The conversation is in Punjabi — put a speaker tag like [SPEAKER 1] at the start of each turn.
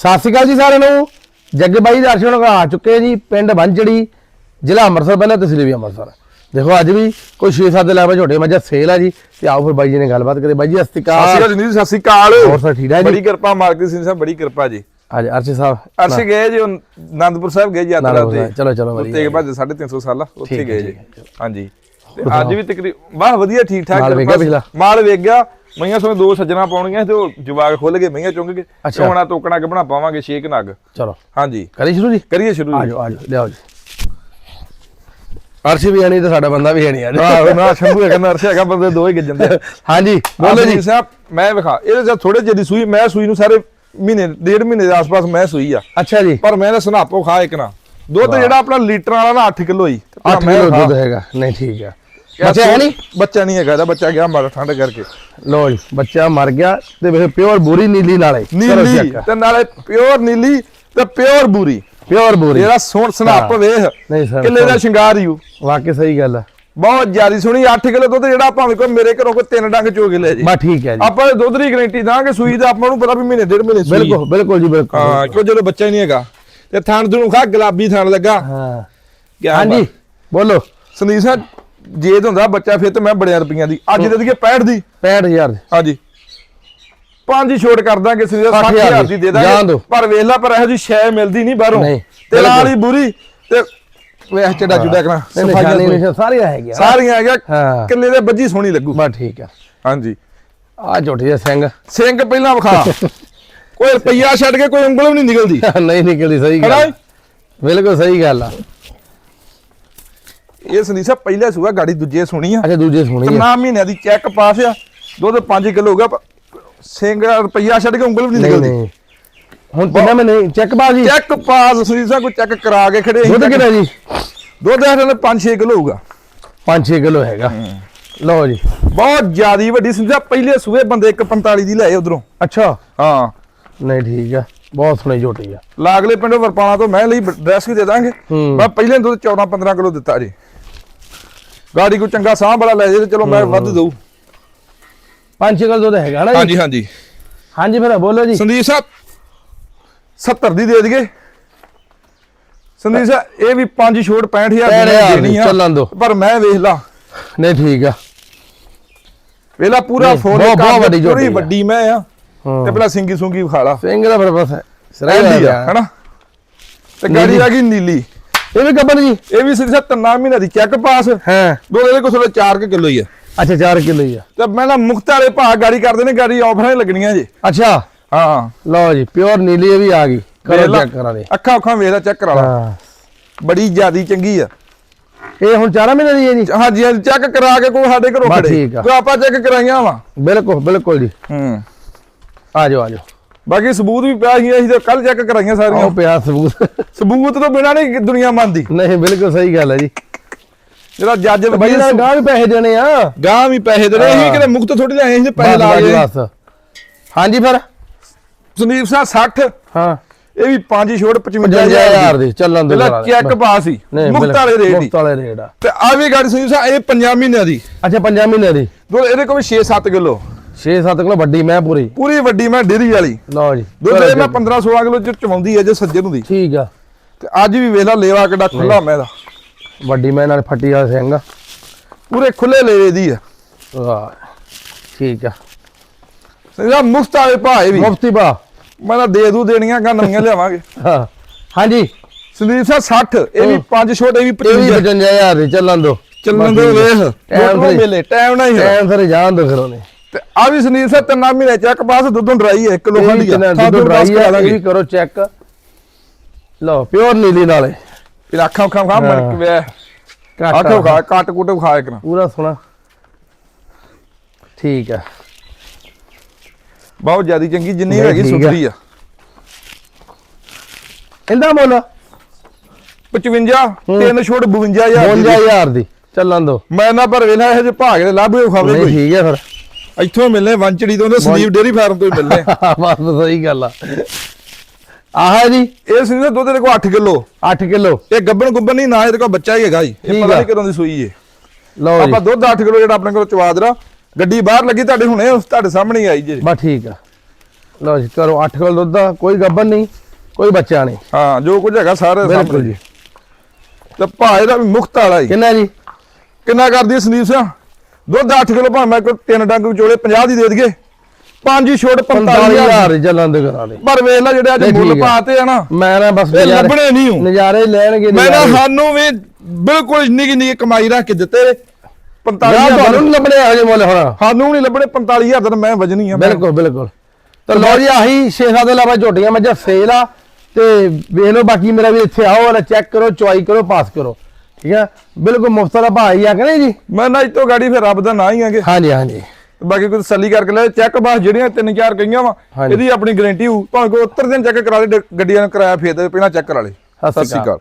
[SPEAKER 1] ਸਤਿ ਸ਼੍ਰੀ ਅਕਾਲ ਜੀ ਸਾਰਿਆਂ ਨੂੰ। ਜੱਗੇ ਬਾਈ ਦਰਸ਼ਨ ਆ ਚੁੱਕੇ ਜੀ ਪਿੰਡ ਬੰਚੜੀ ਜ਼ਿਲ੍ਹਾ ਅੰਮ੍ਰਿਤਸਰ ਪਹਿਲਾਂ ਤਹਿਸੀਲ ਵੀ ਅੰਮ੍ਰਿਤਸਰ। ਦੇਖੋ ਅੱਜ ਵੀ ਕੋਈ 6-7 ਦੇ ਲੈਵਾ ਝੋਟੇ ਮੱਝਾਂ ਸੇਲ ਆ ਜੀ ਤੇ ਆਓ ਫਿਰ ਬਾਈ ਜੀ ਨੇ ਗੱਲਬਾਤ ਕਰੇ। ਬਾਈ ਜੀ ਸਤਿ ਸ਼੍ਰੀ
[SPEAKER 2] ਸਤਿ
[SPEAKER 1] ਅਕਾਲ
[SPEAKER 2] ਸ਼੍ਰੀ ਅਕਾਲ ਜੀ ਸਤਿ ਸ਼੍ਰੀ ਅਕਾਲ।
[SPEAKER 1] ਹੋਰ ਸਭ ਠੀਕ ਠਾਕ ਜੀ?
[SPEAKER 2] ਬੜੀ ਕਿਰਪਾ ਮਾਲਕ ਸਿੰਘ ਸਾਹਿਬ ਬੜੀ ਕਿਰਪਾ ਜੀ।
[SPEAKER 1] ਅੱਜ ਅਰਸ਼ੀ ਸਾਹਿਬ
[SPEAKER 2] ਅਰਸ਼ ਗਏ ਜੀ ਆਨੰਦਪੁਰ ਸਾਹਿਬ ਗਏ ਜੀ ਯਾਤਰਾ ਤੇ।
[SPEAKER 1] ਚਲੋ, ਚਲੋ, ਵਧੀਆ
[SPEAKER 2] ਉੱਤੇ ਬਾਅਦ 350 ਸਾਲਾ ਉੱਥੇ
[SPEAKER 1] ਹੈ,
[SPEAKER 2] ਗਏ ਜੀ। ਹਾਂਜੀ। ਤੇ ਅੱਜ ਵੀ ਤਕਰੀਬ ਵਾਹ ਵਧੀਆ ਠੀਕ ਠਾਕ
[SPEAKER 1] ਮਾਲ ਵੇਖ ਗਿਆ ਪਿਛਲਾ?
[SPEAKER 2] ਮਾਲ ਵੇਖ ਗਿਆ। ਮਈਆਂ ਸੋਨੇ ਦੋ ਸੱਜਣਾ ਪਾਉਣੀਆਂ ਤੇ ਉਹ ਜਵਾਗ ਖੁੱਲ ਗਏ ਮਈਆਂ ਚੁੰਗ ਕੇ
[SPEAKER 1] ਅੱਛਾ।
[SPEAKER 2] ਹੁਣ ਆ ਟੋਕਣਾ ਕਿ ਬਣਾ ਪਾਵਾਂਗੇ ਛੇਕ ਨਗ।
[SPEAKER 1] ਚਲੋ।
[SPEAKER 2] ਹਾਂਜੀ।
[SPEAKER 1] ਕਰੀ ਸ਼ੁਰੂ ਜੀ?
[SPEAKER 2] ਕਰੀਏ ਸ਼ੁਰੂ
[SPEAKER 1] ਆ ਜਾਓ ਆ ਜਾਓ ਲਿਆਓ ਜੀ। ਅਰਸ਼ੀ ਵੀ ਆਣੀ ਤੇ ਸਾਡਾ ਬੰਦਾ ਵੀ ਆਣੀ ਅੱਜ
[SPEAKER 2] ਆਹ ਨਾ ਸ਼ੰਭੂ ਨਾ ਅਰਸ਼ ਹੈਗਾ ਬੰਦੇ ਦੋ ਹੀ ਗੱਜਣ ਦੇ।
[SPEAKER 1] ਹਾਂਜੀ
[SPEAKER 2] ਬੋਲੋ
[SPEAKER 1] ਜੀ।
[SPEAKER 2] ਸਾਹਿਬ ਮੈਂ ਵਿਖਾ ਇਹਦੇ ਚ ਥੋੜੇ ਜਿਹੀ ਸੂਈ ਮੈਂ ਸੂਈ ਨੂੰ ਸਾਰੇ ਮਹੀਨੇ ਡੇਢ ਮਹੀਨੇ ਦੇ ਆਸ-ਪਾਸ ਮੈਂ ਸੂਈ ਆ।
[SPEAKER 1] ਅੱਛਾ ਜੀ।
[SPEAKER 2] ਪਰ ਮੈਂ ਤਾਂ ਸਨਾਪੋ ਖਾ ਇੱਕ ਨਾ। ਦੁੱਧ ਜਿਹੜਾ ਆਪਣਾ ਲੀਟਰ ਵਾਲਾ ਨਾ 8 ਕਿਲੋ ਹੀ। ਤੇ ਭਰਾ
[SPEAKER 1] 8
[SPEAKER 2] ਮੈਂ
[SPEAKER 1] ਕਿਲੋ। ਦੁੱਧ ਹੈਗਾ। ਨਹੀਂ ਠੀਕ ਆ। ਬੱਚਾ ਹੈ ਨਹੀਂ?
[SPEAKER 2] ਬੱਚਾ ਨਹੀਂ ਹੈਗਾ ਇਹਦਾ ਬੱਚਾ ਗਿਆ ਮਰ ਠੰਡ ਕਰਕੇ।
[SPEAKER 1] ਲੋ ਜੀ ਬੱਚਾ ਮਰ ਗਿਆ ਤੇ ਵੇ ਪਿਓਰ ਬੂਰੀ ਨੀਲੀ ਨਾਲੇ।
[SPEAKER 2] ਨੀਲੀ ਤੇ ਨਾਲੇ ਪਿਓਰ ਨੀਲੀ ਤੇ ਪਿਓਰ ਬੂਰੀ।
[SPEAKER 1] ਪਿਓਰ ਬੂਰੀ।
[SPEAKER 2] ਜਿਹੜਾ ਸੋਹਣ ਸਨਾਪ
[SPEAKER 1] ਹਾਂ।
[SPEAKER 2] ਵੇਖ ਕਿੱਲੇ ਦਾ ਸ਼ਿੰਗਾਰ ਯੂ
[SPEAKER 1] ਵਾਕਈ ਸਹੀ ਗੱਲ ਆ।
[SPEAKER 2] ਬਹੁਤ ਜ਼ਿਆਦੀ ਸੋਹਣੀ 8 ਕਿਲੋ ਦੁੱਧ ਜਿਹੜਾ ਭਾਵੇਂ ਕੋਈ ਮੇਰੇ ਘਰੋਂ ਕੋਈ ਤਿੰਨ ਡੰਗ ਚੋ ਕੇ ਲੈ ਜੀ।
[SPEAKER 1] ਬਾ ਠੀਕ ਹੈ ਜੀ।
[SPEAKER 2] ਆਪਾਂ ਦੁੱਧ ਦੀ ਗਾਰੰਟੀ ਦਾਂਗੇ ਸੂਈ ਦਾ ਆਪਾਂ ਨੂੰ ਪਤਾ ਵੀ ਮਹੀਨੇ ਡੇਢ ਮਹੀਨੇ ਸੂਈ।
[SPEAKER 1] ਬਿਲਕੁਲ ਬਿਲਕੁਲ ਜੀ ਬਿਲਕੁਲ।
[SPEAKER 2] ਹਾਂ ਕਿਉਂ ਜਦੋਂ ਬੱਚਾ ਹੀ ਨਹੀਂ ਹੈਗਾ। ਤੇ ਥਣ ਨੂੰ ਖਾ ਗੁਲਾਬੀ ਥਣ ਲੱਗਾ।
[SPEAKER 1] ਹਾਂ। ਹਾਂਜੀ। ਬੋਲੋ।
[SPEAKER 2] ਸੰਦੀਪ ਸਾਹਿਬ ਜੇ ਤੇ ਹੁੰਦਾ ਬੱਚਾ ਫਿਰ ਤੇ ਮੈਂ ਬੜਿਆਂ ਰੁਪਈਆਂ ਦੀ। ਅੱਜ ਦੇ ਦਈਏ 65 ਦੀ।
[SPEAKER 1] 65000 ਦੇ।
[SPEAKER 2] ਹਾਂਜੀ। ਪੰਜ ਹੀ ਛੋਟ ਕਰ ਦਾਂਗੇ ਸਿਰੇ
[SPEAKER 1] 60,000
[SPEAKER 2] 60000 ਦੀ ਦੇ ਦਾਂਗੇ। ਪਰ ਵੇਖ ਲੈ ਪਰ ਇਹੋ ਜੀ ਸ਼ੈ ਮਿਲਦੀ ਨਹੀਂ ਬਾਹਰੋਂ। ਤੇ। ਵਾਲੀ ਬੁਰੀ ਤੇ ਵੇਖ ਚੜਾ ਜੁੜਾ ਕਰਾਂ
[SPEAKER 1] ਨਹੀਂ
[SPEAKER 2] ਸਫਾਈਆਂ
[SPEAKER 1] ਸਾਰੀਆਂ ਹੈਗੀਆਂ।
[SPEAKER 2] ਸਾਰੀਆਂ ਹੈਗਾ
[SPEAKER 1] ਹਾਂ।
[SPEAKER 2] ਕਿੱਲੇ ਦੇ? ਬੱਜੀ ਸੋਹਣੀ ਲੱਗੂ।
[SPEAKER 1] ਬਾ ਠੀਕ ਆ।
[SPEAKER 2] ਹਾਂਜੀ।
[SPEAKER 1] ਆ ਝੋਟੀ ਦਾ ਸਿੰਘ।
[SPEAKER 2] ਸਿੰਘ ਪਹਿਲਾਂ ਵਿਖਾ। ਕੋਈ ਰੁਪਈਆ ਛੱਡ ਕੇ ਕੋਈ ਉਂਗਲ ਵੀ ਨਹੀਂ ਨਿਕਲਦੀ।
[SPEAKER 1] ਨਹੀਂ ਨਿਕਲਦੀ ਸਹੀ ਗੱਲ। ਬਿਲਕੁਲ ਸਹੀ ਗੱਲ ਆ।
[SPEAKER 2] ਇਹ ਸੰਦੀਸਾ ਪਹਿਲੇ ਸੂਆ ਗਾੜੀ ਦੂਜੇ ਸੁਣੀ ਆ।
[SPEAKER 1] ਅੱਛਾ ਦੂਜੇ ਸੁਣੀ ਆ।
[SPEAKER 2] ਨਾ ਮਹੀਨਿਆਂ ਦੀ ਚੈੱਕ ਪਾਸ ਆ। ਦੁੱਧ 5 ਕਿਲੋ ਹੋ ਗਿਆ ਪਰ ਸਿੰਘ ਰੁਪਈਆ ਛੱਡ ਕੇ ਉਂਗਲ ਵੀ ਨਹੀਂ ਨਿਕਲਦੀ।
[SPEAKER 1] ਹੁਣ ਪਿੰਡਾਂ ਮੈਂ ਨਹੀਂ ਚੈੱਕ ਬਾਜੀ
[SPEAKER 2] ਚੈੱਕ ਪਾਸ ਸੰਦੀਸਾ ਕੋਈ ਚੈੱਕ ਕਰਾ ਕੇ ਖੜੇ
[SPEAKER 1] ਦੁੱਧ ਕਿੰਨਾ ਜੀ?
[SPEAKER 2] ਦੁੱਧ ਇਹਨਾਂ ਨੇ 5-6 ਕਿਲੋ ਹੋਊਗਾ।
[SPEAKER 1] 5-6 ਕਿਲੋ ਹੈਗਾ। ਲਓ ਜੀ।
[SPEAKER 2] ਬਹੁਤ ਜ਼ਿਆਦੀ ਵੱਡੀ ਸੰਦੀਸਾ ਪਹਿਲੇ ਸੂਏ ਬੰਦੇ 145 ਦੀ ਲਏ ਉਧਰੋਂ।
[SPEAKER 1] ਅੱਛਾ।
[SPEAKER 2] ਹਾਂ।
[SPEAKER 1] ਨਹੀਂ ਠੀਕ ਆ। ਬਹੁਤ ਸੋਹਣੀ ਝੋਟੀ ਆ।
[SPEAKER 2] ਲਾਗਲੇ ਪਿੰਡੋਂ ਵਰਪਾਣਾ ਤੋਂ ਮੈਂ ਲਈ ਡਰੈਸ ਵੀ ਦੇ ਦਾਂਗੇ। ਮੈਂ ਪਹਿਲੇ ਦੁੱਧ 14-15 ਕਿਲੋ ਦਿੱਤਾ ਜੀ। ਗਾੜੀ ਕੋ ਚੰਗਾ ਸਾਹ ਬੜਾ ਲੈ ਜੇ ਤੇ ਚਲੋ ਮੈਂ ਵੱਧ ਦਊ।
[SPEAKER 1] 5-6 ਕਿਲੋ ਦੁੱਧ ਹੈਗਾ ਨਾ ਜੀ।
[SPEAKER 2] ਹਾਂਜੀ ਹਾਂਜੀ।
[SPEAKER 1] ਹਾਂਜੀ ਫਿਰ ਬੋਲੋ ਜੀ।
[SPEAKER 2] ਸੰਦੀਪ ਸਾਹਿਬ 70 ਦੀ ਦੇ ਦਈਏ। ਸੰਦੀਪ ਸਾਹਿਬ ਇਹ ਵੀ 5 ਛੋਟ 65000 ਦੀ
[SPEAKER 1] 65,000
[SPEAKER 2] ਦੇਣੀ ਆ
[SPEAKER 1] ਚੱਲਣ ਦਿਓ।
[SPEAKER 2] ਪਰ ਮੈਂ ਵੇਖ ਲਾ।
[SPEAKER 1] ਨਹੀਂ ਠੀਕ ਆ।
[SPEAKER 2] ਵੇਲਾ ਪੂਰਾ
[SPEAKER 1] ਨਹੀਂ,
[SPEAKER 2] ਫੋਨ
[SPEAKER 1] ਬਹੁਤ- ਬਹੁਤ ਵੱਡੀ ਝੋਟੀ ਆ।
[SPEAKER 2] ਵੱਡੀ ਮੈਂ ਆ।
[SPEAKER 1] ਹਾਂ।
[SPEAKER 2] ਤੇ ਪਹਿਲਾਂ ਸਿੰਗੀ ਸੁੰਗੀ ਵਿਖਾ ਲਾ।
[SPEAKER 1] ਸਿੰਘ ਦਾ ਫਿਰ ਬਸ
[SPEAKER 2] ਰਹਿੰਦੀ ਆ ਹੈਨਾ ਤੇ ਗਾੜੀ ਆ ਗਈ ਨੀਲੀ।
[SPEAKER 1] ਇਹ ਵੀ ਕੱਬਣ ਜੀ।
[SPEAKER 2] ਇਹ ਵੀ ਸਾਹਿਬ ਤਿੰਨਾਂ ਮਹੀਨਿਆਂ ਦੀ ਚੈੱਕ ਪਾਸ।
[SPEAKER 1] ਹਾਂ।
[SPEAKER 2] ਦੋ ਇਹਦੇ ਕੋਲ 4 ਕਿਲੋ ਹੀ ਆ।
[SPEAKER 1] ਅੱਛਾ 4 ਕਿਲੋ ਹੀ ਆ।
[SPEAKER 2] ਤੇ ਮੈਂ ਨਾ ਮੁਖਤ ਵਾਲੇ ਭਾਅ ਗਾੜੀ ਕਰਦੇ ਨੇ ਗਾੜੀ ਆਫਰਾਂ ਲੱਗਣੀਆਂ ਜੀ।
[SPEAKER 1] ਅੱਛਾ।
[SPEAKER 2] ਹਾਂ।
[SPEAKER 1] ਲਓ ਜੀ ਪਿਓਰ ਨੀਲੀ ਵੀ ਆ ਗਈ। ਕਰੋ। ਚੈੱਕ ਕਰਾ ਦੇ।
[SPEAKER 2] ਅੱਖਾਂ ਅੱਖਾਂ ਵੇਖ ਲੈ ਚੈੱਕ ਕਰਾ ਲਾ। ਬੜੀ ਜ਼ਿਆਦੀ ਚੰਗੀ ਆ।
[SPEAKER 1] ਇਹ ਹੁਣ 4 ਮਹੀਨੇ ਦੀ ਹੈ ਜੀ?
[SPEAKER 2] ਹਾਂਜੀ ਹਾਂਜੀ ਚੈੱਕ ਕਰਾ ਕੇ ਕੋਈ ਸਾਡੇ ਘਰੋਂ ਖੜੇ। ਕੋਈ ਆਪਾਂ ਚੈੱਕ ਕਰਾਈਆਂ ਵਾ।
[SPEAKER 1] ਬਿਲਕੁਲ ਬਿਲਕੁਲ ਜੀ।
[SPEAKER 2] ਹੂੰ।
[SPEAKER 1] ਆ ਜਾਓ ਆ ਜਾਓ।
[SPEAKER 2] ਬਾਕੀ ਸਬੂਤ ਵੀ ਪਿਆ ਸੀ ਅਸੀਂ ਤਾਂ ਕੱਲ ਚੈੱਕ ਕਰਾਈਆਂ ਸਾਰੀਆਂ।
[SPEAKER 1] ਆਓ ਪਿਆ ਸਬੂਤ।
[SPEAKER 2] ਸਬੂਤ ਤੋਂ ਬਿਨਾ ਨਹੀਂ ਦੁਨੀਆ ਮੰਨਦੀ।
[SPEAKER 1] ਨਹੀਂ ਬਿਲਕੁਲ ਸਹੀ ਗੱਲ ਹੈ ਜੀ।
[SPEAKER 2] ਜਿਹੜਾ ਜੱਜ
[SPEAKER 1] ਬਾਈ ਨਾਲ ਗਾਂ ਵੀ ਪੈਸੇ ਦੇਣੇ ਆ।
[SPEAKER 2] ਗਾਂ ਵੀ ਪੈਸੇ ਦੇ ਰਹੇ
[SPEAKER 1] ਹਾਂ।
[SPEAKER 2] ਸੀ ਕਿਤੇ ਮੁਕਤ ਥੋੜੀ ਲੈ ਆਏ ਸੀ ਪੈਸੇ ਲਾ
[SPEAKER 1] ਬਸ ਹਾਂਜੀ ਫਿਰ।
[SPEAKER 2] ਸੰਦੀਪ ਸਾਹਿਬ 60
[SPEAKER 1] ਹਾਂ।
[SPEAKER 2] ਇਹ ਵੀ 5 ਛੋੜ 55000
[SPEAKER 1] 55000 ਦੀ। ਚੱਲਣ ਦੋ
[SPEAKER 2] ਪਹਿਲਾਂ ਚੈੱਕ ਪਾਸ ਸੀ। ਮੁਕਤ ਵਾਲੇ ਰੇਟ ਦੀ।
[SPEAKER 1] ਮੁਕਤ ਵਾਲੇ ਰੇਟ ਆ।
[SPEAKER 2] ਤੇ ਆ ਵੀ ਗਾੜੀ ਸੰਦੀਪ ਸਾਹਿਬ ਇਹ 5 ਮਹੀਨਿਆਂ ਦੀ।
[SPEAKER 1] ਅੱਛਾ 5 ਮਹੀਨੇ ਦੀ।
[SPEAKER 2] ਦੋ ਇਹਦੇ ਕੋਲ 6-7 ਕਿਲੋ।
[SPEAKER 1] 6-7 ਕਿਲੋ ਵੱਡੀ ਮੈਂ ਪੂਰੀ।
[SPEAKER 2] ਪੂਰੀ ਵੱਡੀ ਮੈਂ ਡੇਰੀ ਵਾਲੀ।
[SPEAKER 1] ਲਓ ਜੀ
[SPEAKER 2] ਦੁੱਧ ਇਹ ਮੈਂ 15-16 ਕਿਲੋ ਚ ਚਵਾਉਂਦੀ ਹੈ ਜੇ ਸੱਜੇ ਨੂੰ ਦੀ।
[SPEAKER 1] ਠੀਕ ਆ।
[SPEAKER 2] ਤੇ ਅੱਜ ਵੀ ਵੇਖ ਲਾ ਲੇਵਾ ਕਿੱਡਾ ਖੁੱਲਾ ਮੈਂ ਦਾ
[SPEAKER 1] ਵੱਡੀ ਮੈਂ ਨਾਲ ਫੱਟੀ ਵਾਲਾ ਸਿੰਘ
[SPEAKER 2] ਪੂਰੇ ਖੁੱਲੇ ਲੇਵੇ ਦੀ ਆ।
[SPEAKER 1] ਵਾਹ ਠੀਕ ਆ।
[SPEAKER 2] ਸੰਦੀਪ ਮੁਫਤ ਵਾਲੇ ਭਾਏ ਵੀ।
[SPEAKER 1] ਮੁਫਤੀ ਬਾ
[SPEAKER 2] ਮੈਂ ਦੇ ਦੂ ਦੇਣੀਆਂ ਗਾ ਨਵੀਆਂ ਲਿਆਵਾਂਗੇ।
[SPEAKER 1] ਹਾਂ ਹਾਂਜੀ।
[SPEAKER 2] ਸੰਦੀਪ ਸਾਹਿਬ 60 ਇਹ ਵੀ 5 ਛੋਟੇ ਵੀ
[SPEAKER 1] ਇਹ ਵੀ
[SPEAKER 2] 55
[SPEAKER 1] 55000 ਦੀ ਚੱਲਣ ਦੋ।
[SPEAKER 2] ਚੱਲਣ ਦੇ ਵੇਖ।
[SPEAKER 1] ਟਾਈਮ
[SPEAKER 2] ਮਿਲੇ ਟਾਈਮ ਨਹੀਂ
[SPEAKER 1] ਟਾਈਮ ਫਿਰ ਜਾਣ ਦੋ ਫਿਰ ਉਹਨੇ।
[SPEAKER 2] ਆ ਵੀ ਸੰਦੀਪ ਸਾਹਿਬ ਤਿੰਨਾਂ ਮਹੀਨੇ ਚੱਕ ਪਾਸ ਦੁੱਧੋਂ ਡਰਾਈ ਹੈ 1 ਕਿਲੋ
[SPEAKER 1] ਵੀ ਕਿੰਨਾ ਦੁੱਧ ਡਰਾਈ ਆ ਇਹ ਵੀ ਕਰੋ ਚੈੱਕ। ਲਓ ਪਿਓਰ ਨੀਲੀ ਨਾਲੇ।
[SPEAKER 2] ਇਹ ਅੱਖਾਂ ਅੱਖਾਂ ਖਾ ਮਰ ਕੇ ਵੇ
[SPEAKER 1] ਘੱਟ
[SPEAKER 2] ਅੱਖਾਂ ਖਾ ਕੱਟ ਕੁੱਟ ਖਾ ਇੱਕ ਨਾ।
[SPEAKER 1] ਪੂਰਾ ਸੋਹਣਾ। ਠੀਕ ਆ।
[SPEAKER 2] ਬਹੁਤ ਜ਼ਿਆਦੀ ਚੰਗੀ ਜਿੰਨੀ ਹੈਗੀ
[SPEAKER 1] ਠੀਕ ਆ।
[SPEAKER 2] ਆ।
[SPEAKER 1] ਇਹਦਾ ਮੁੱਲ?
[SPEAKER 2] 55 ਤਿੰਨ ਛੋਟ 52000 ਦੀ।
[SPEAKER 1] 52000 ਦੀ। ਚੱਲਣ ਦੋ।
[SPEAKER 2] ਮੈਂ ਨਾ ਪਰ ਵੇਲਾ ਇਹ ਜੇ ਭਾਗ ਦੇ ਲੱਭ ਖਾਵੇ ਕੋਈ।
[SPEAKER 1] ਠੀਕ ਹੈ ਫਿਰ।
[SPEAKER 2] ਇੱਥੋਂ ਮਿਲਨੇ ਵੰਚੜੀ ਤੋਂ ਤੇ ਸੰਦੀਪ ਡੇਰੀ ਫਾਰਮ ਤੋਂ ਹੀ ਮਿਲਨੇ
[SPEAKER 1] ਬਸ ਸਹੀ ਗੱਲ ਆ। ਆਹ ਜੀ?
[SPEAKER 2] ਇਹ ਸੰਦੀਪ ਦੁੱਧ ਦੇ ਕੋਲ 8 ਕਿਲੋ।
[SPEAKER 1] 8 ਕਿਲੋ।
[SPEAKER 2] ਇਹ ਗੱਬਣ ਗੁੱਬਣ ਨਹੀਂ ਨਾ ਇਹਦੇ ਕੋਲ ਬੱਚਾ ਹੀ ਹੈਗਾ ਜੀ। ਇਹ ਪਤਾ। ਨਹੀਂ ਕਦੋਂ ਦੀ ਸੂਈ ਏ।
[SPEAKER 1] ਲਓ ਜੀ।
[SPEAKER 2] ਆਪਾਂ ਦੁੱਧ 8 ਕਿਲੋ ਜਿਹੜਾ ਆਪਣੇ ਕੋਲ ਚਵਾ ਦਰਾ ਗੱਡੀ ਬਾਹਰ ਲੱਗੀ ਤੁਹਾਡੇ ਹੁਣੇ ਉਸ ਤੁਹਾਡੇ ਸਾਹਮਣੇ ਆਈ ਜੇ।
[SPEAKER 1] ਬਸ ਠੀਕ ਆ। ਲਓ ਜੀ ਕਰੋ 8 ਕਿਲੋ ਦੁੱਧ ਦਾ। ਕੋਈ ਗੱਬਨ ਨਹੀਂ ਕੋਈ ਬੱਚਾ ਨਹੀਂ।
[SPEAKER 2] ਹਾਂ ਜੋ ਕੁਝ ਹੈਗਾ ਸਾਰੇ ਸਾਹਮਣੇ।
[SPEAKER 1] ਜੀ।
[SPEAKER 2] ਤੇ ਭਾ ਇਹਦਾ ਵੀ ਮੁਕਤ ਵਾਲਾ ਹੀ।
[SPEAKER 1] ਕਿੰਨਾ ਜੀ?
[SPEAKER 2] ਕਿੰਨਾ ਕਰਦੀ ਸੰਦੀਪ ਸਿੰਘ ਦੁੱਧ 8 ਕਿਲੋ ਭਾਵੇਂ ਕੋਈ ਤਿੰਨ ਡੰਗ ਵਿਚੋਲੇ 50 ਦੀ ਦੇ ਦਈਏ। ਪੰਜ ਹੀ ਛੋਟ 45000
[SPEAKER 1] 45000 ਦੀ ਚੱਲਣ ਦੇ ਕਰਾ ਦੇ।
[SPEAKER 2] ਪਰ ਵੇਖ ਲੈ ਜਿਹੜੇ ਅੱਜ ਮੁੱਲ। ਪਾਤੇ ਆ ਨਾ
[SPEAKER 1] ਮੈਂ ਨਾ ਬਸ
[SPEAKER 2] ਲੱਭਣੇ ਨਹੀਂ ਹੂੰ
[SPEAKER 1] ਨਜ਼ਾਰੇ ਲੈਣਗੇ
[SPEAKER 2] ਮੈਂ ਨਾ। ਸਾਨੂੰ ਵੀ ਬਿਲਕੁਲ ਨਿੱਕੀ ਨਿੱਕੀ ਕਮਾਈ ਰੱਖ ਕੇ ਦਿੱਤੇ
[SPEAKER 1] ਯਾਰ
[SPEAKER 2] 45000
[SPEAKER 1] ਤੁਹਾਨੂੰ ਨੀ ਲੱਭਣੇ ਇਹੋ ਜਿਹੇ ਮੁੱਲ ਹੁਣ।
[SPEAKER 2] ਸਾਨੂੰ ਨਹੀਂ ਲੱਭਣੇ 45000 ਦਾ ਤਾਂ ਮੈਂ ਵਜਨੀ ਆ।
[SPEAKER 1] ਬਿਲਕੁਲ ਬਿਲਕੁਲ। ਤਾਂ ਜੀ ਆਹੀ 6-7 ਦੇ ਇਲਾਵਾ ਝੋਟੀਆਂ ਮੱਝਾਂ ਸੇਲ ਆ ਤੇ ਵੇਖ ਲਓ ਬਾਕੀ ਮੇਰਾ ਵੀ ਇੱਥੇ ਆਓ ਵਾਲਾ ਚੈੱਕ ਕਰੋ ਚੁਆਈ ਕਰੋ ਪਾਸ ਕਰੋ। ਠੀਕ ਆ ਬਿਲਕੁਲ ਮੁਫਤ ਦਾ ਭਾਈ ਆ ਕਿ ਨਹੀਂ ਜੀ?
[SPEAKER 2] ਮੈਂ ਨਾ ਇਸ ਤੋਂ ਗਾੜੀ ਫਿਰ ਰੱਬ ਦਾ ਨਾਂ ਹੀ ਆਗੇ
[SPEAKER 1] ਹਾਂਜੀ ਹਾਂਜੀ।
[SPEAKER 2] ਬਾਕੀ ਕੋਈ ਤਸੱਲੀ ਕਰਕੇ ਲੈ ਚੈੱਕ ਬਸ ਜਿਹੜੀਆਂ ਤਿੰਨ ਚਾਰ ਗਈਆਂ ਵਾ। ਇਹਦੀ ਆਪਣੀ ਗਾਰੰਟੀ ਹੋਊ। ਭਾਵੇਂ ਕੋਈ ਉੱਤਰ ਦਿਨ ਚੈੱਕ ਕਰਾ ਦੇ ਗੱਡੀਆਂ ਨੂੰ ਕਿਰਾਇਆ ਫੇਰ ਦੇ ਪਹਿਲਾਂ ਚੈੱਕ ਕਰਾ ਲੈ।
[SPEAKER 1] ਸਤਿ ਸ਼੍ਰੀ ਅਕਾਲ।